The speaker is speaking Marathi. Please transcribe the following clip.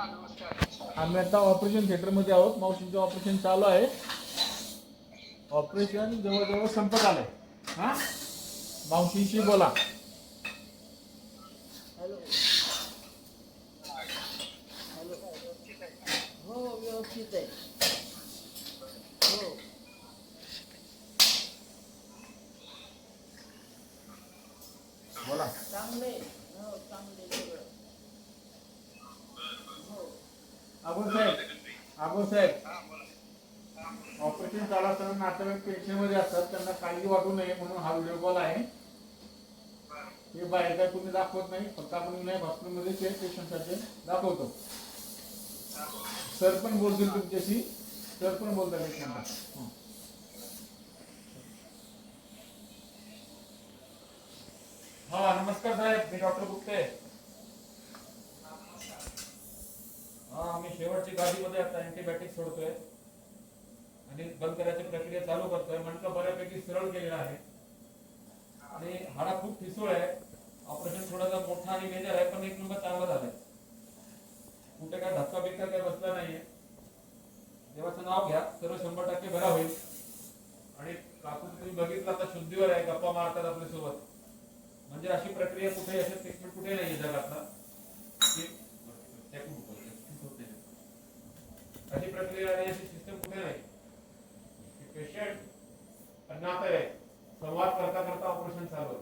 आम्ही आता ऑपरेशन थिएटरमध्ये आहोत. मावशींचं ऑपरेशन चालू आहे. ऑपरेशन जवळजवळ संपत आलंय. हा? मावशींशी बोला. हॅलो. हो व्यवस्थित आहे. हो. बोला. चांगले हो चांगले सगळं हो अबोल साहेब अबोल साहेब. ऑपरेशन चालू असताना नातेवाईक पेन्शनमध्ये असतात त्यांना काळजी वाटू नये म्हणून हा व्हिडिओ कॉल आहे. हे बाहेर काय तुम्ही दाखवत नाही फक्त आपण विनायक हॉस्पिटलमध्ये ते पेशंटसाठी दाखवतो. सर पण बोलतील तुमच्याशी. सर पण बोलतात पेशंटला. हा नमस्कार साहेब. मी डॉक्टर गुप्ते हा आम्ही शेवटची गाडीमध्ये आता अँटीबायोटिक सोडतोय. आणि बंद करायची प्रक्रिया चालू करतोय. मणका बऱ्यापैकी सरळ गेलेला आहे. आणि हाडा खूप ठिसूळ आहे. ऑपरेशन थोडासा मोठा आणि मेजर आहे पण एक नंबर चांगला झालाय. कुठे काय धक्का बिक्का काय बसला नाहीये. देवाचं नाव घ्या. सर्व शंभर टक्के बरा होईल. आणि काकू तुम्ही बघितलं आता शुद्धीवर आहे. गप्पा मारतात आपल्यासोबत म्हणजे अशी प्रक्रिया कुठे अशी ट्रीटमेंट कुठे नाहीये जगातला. प्रक्रिया आणि अशी सिस्टम कुठे नाही. पेशंट नाता संवाद करता करता ऑपरेशन चालू